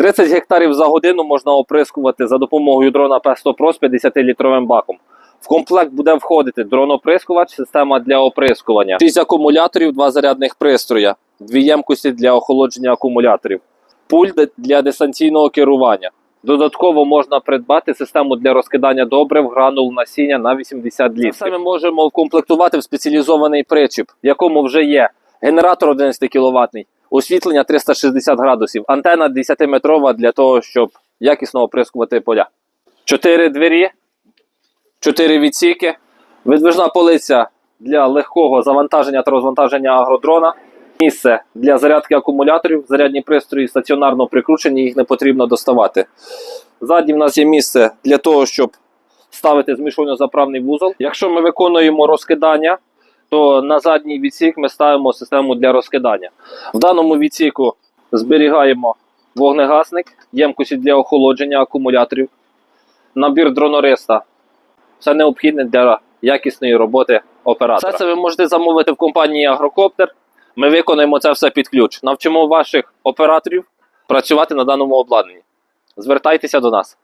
30 гектарів за годину можна оприскувати за допомогою дрона P100 Pro з 50-літровим баком. В комплект буде входити дроноприскувач, система для оприскування, 6 акумуляторів, 2 зарядних пристроя, дві ємкості для охолодження акумуляторів, пульт для дистанційного керування. Додатково можна придбати систему для розкидання добрив, гранул насіння на 80 літрів. Це ми можемо вкомплектувати в спеціалізований причіп, в якому вже є генератор 11 кВт, освітлення 360 градусів, антенна 10-метрова для того, щоб якісно оприскувати поля. Чотири двері, чотири відсіки, видвижна полиця для легкого завантаження та розвантаження агродрона. Місце для зарядки акумуляторів, зарядні пристрої стаціонарно прикручені, їх не потрібно доставати. Ззаді в нас є місце для того, щоб ставити змішувально-заправний вузол. Якщо ми виконуємо розкидання, то на задній відсік ми ставимо систему для розкидання. В даному відсіку зберігаємо вогнегасник, ємкості для охолодження акумуляторів, набір дронориста. Все необхідне для якісної роботи оператора. Все це ви можете замовити в компанії Агрокоптер. Ми виконуємо це все під ключ. Навчимо ваших операторів працювати на даному обладнанні. Звертайтеся до нас.